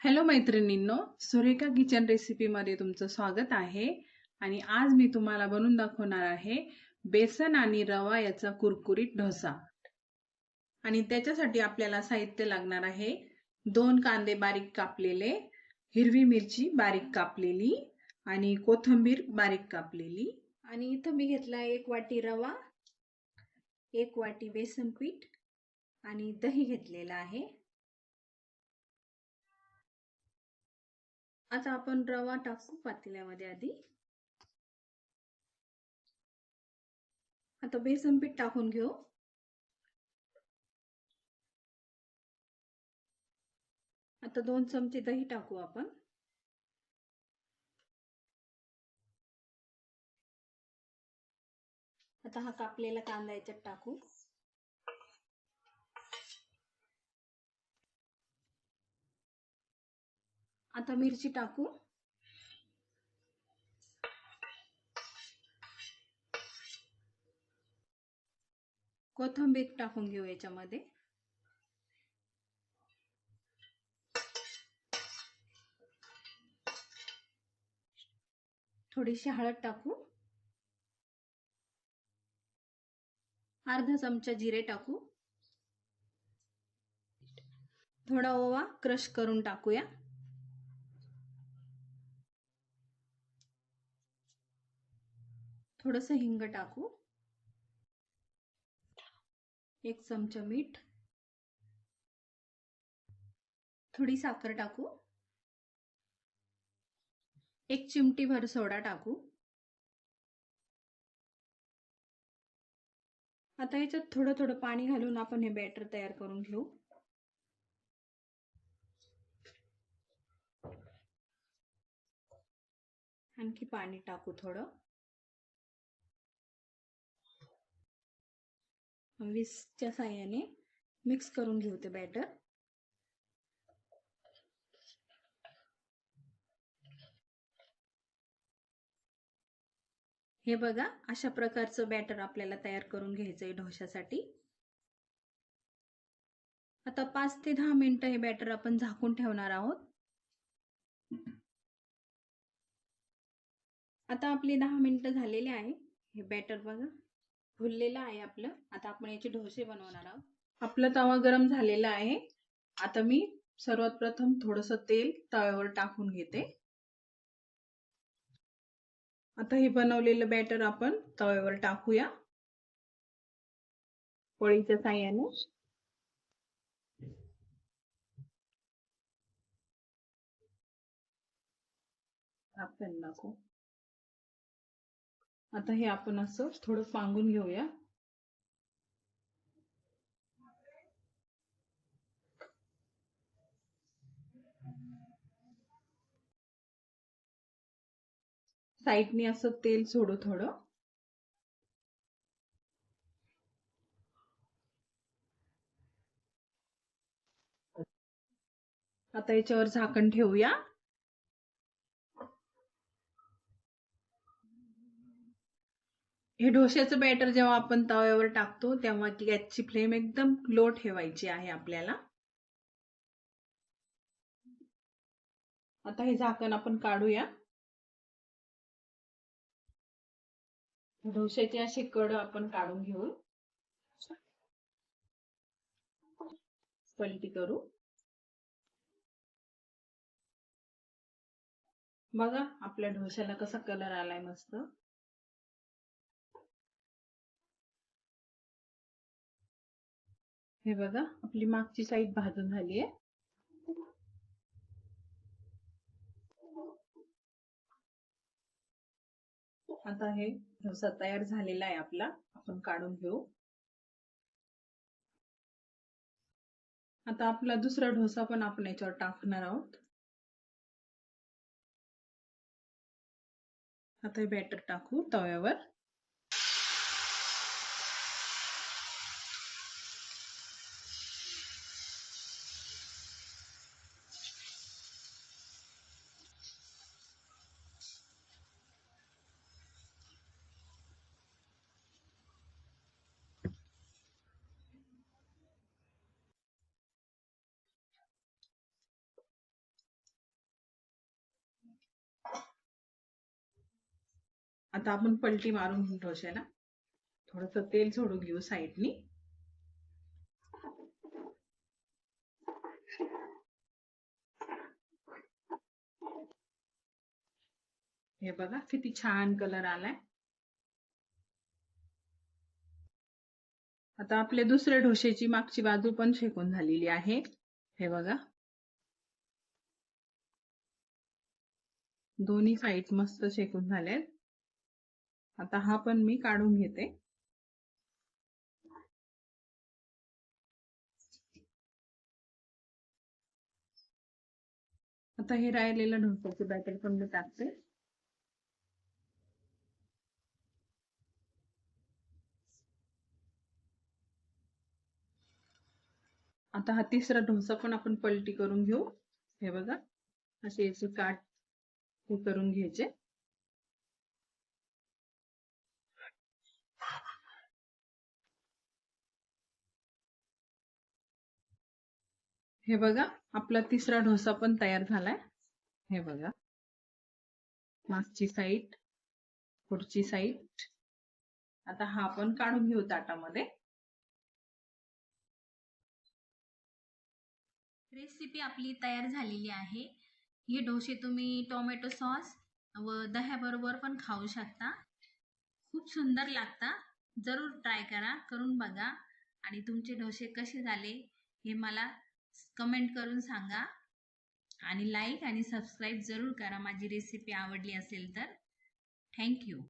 Hello मैत्रिणींनो Surekha kitchen रेसिपीमध्ये तुमचं स्वागत आहे. आणि आज मी तुम्हाला बनवून दाखवणार आहे बेसन आणि रवा याचा कुरकुरीत डोसा आणि त्याच्यासाठी आपल्याला साहित्य लागणार आहे दोन कांदे बारीक कापलेले हिरवी मिरची बारीक कापलेली आणि कोथिंबीर बारीक कापलेली. आणि इथं मी घेतला एक वाटी रवा एक वाटी बेसन पीठ आणि दही घेतलेलं आहे. आता आपण रवा टाकू पातेल्यामध्ये आधी. आता बेसन पीठ टाकून घेऊ. आता दोन चमचे दही टाकू आपण. आता हा कापलेला कांदा याच्यात टाकू. आता मिरची टाकू. कोथंबीर टाकून घेऊ याच्यामध्ये. थोडीशी हळद टाकू. अर्धा चमचा जिरे टाकू. थोडा ओवा क्रश करून टाकूया. थोडस हिंग टाकू. एक चमचा मीठ. थोडी साखर टाकू. एक चिमटी भर सोडा टाकू. आता याच्यात थोडं थोडं पाणी घालून आपण हे बॅटर तयार करून घेऊ. आणखी पाणी टाकू थोडं. विसच्या साह्याने मिक्स करून घेऊ ते बॅटर हे बघा अशा प्रकारचं बॅटर आपल्याला तयार करून घ्यायचं आहे ढोशासाठी. आता पाच ते दहा मिनिटं हे बॅटर आपण झाकून ठेवणार आहोत. आता आपली दहा मिनिटं झालेली आहे. हे बॅटर बघा. फुललेलं आहे आपलं. आता आपण याचे डोसे बनवणार आहोत. आपला तवा गरम झालेला आहे. आता मी सर्वात प्रथम थोडस तेल तव्यावर टाकून घेते. आता हे बनवलेलं बॅटर आपण तव्यावर टाकूया. पोळीच्या साह्याने. आपण नको आता हे आपण असं थोडं पांगून घेऊया. साईडनी असं तेल सोडू थोडं. आता याच्यावर झाकण ठेवूया. हे डोश्याचं बॅटर जेव्हा आपण तव्यावर टाकतो तेव्हा गॅसची फ्लेम एकदम लो ठेवायची आहे आपल्याला. आता हे झाकण आपण काढूया. डोश्याचे असे कड आपण काढून घेऊ. पलटी करू. बघा आपल्या डोश्याला कसा कलर आलाय मस्त. हे बघा आपली मागची साईड भाजून झाली आहे. आता हे डोसा तयार झालेला आहे आपला आपण काढून घेऊ. आता आपला दुसरा डोसा पण आपण याच्यावर टाकणार आहोत. आता हे बॅटर टाकू तव्यावर. आता आपण पलटी मारून घेऊ डोश्याला थोडस तेल सोडून घेऊ साईडनी. हे बघा किती छान कलर आलाय. आता आपले दुसऱ्या ढोश्याची मागची बाजू पण शेकून झालेली आहे. हे बघा. दोन्ही साईड मस्त शेकून झालेत. आता हा पण मी काढून घेते. आता हे राहिलेलं ढोसाचे बॅटर पण मी टाकते. आता हा तिसरा ढोसा पण आपण पलटी करून घेऊ. हे बघा असे याचे काट हे करून घ्यायचे. हे बघा आपला तिसरा डोसा पण तयार झालाय. हे बघा. मागची साईड पुढची साईड आता हा पण काढून घेऊ ताटामध्ये. रेसिपी आपली तयार झालेली आहे. हे डोसे तुम्ही टोमॅटो सॉस व दह्याबरोबर पण खाऊ शकता. खूप सुंदर लागता. जरूर ट्राय करा करून बघा. आणि तुमचे डोसे कसे झाले हे मला कमेंट करून सांगा. आणि लाईक आणि सबस्क्राईब जरूर करा. माझी रेसिपी आवडली असेल तर. थँक्यू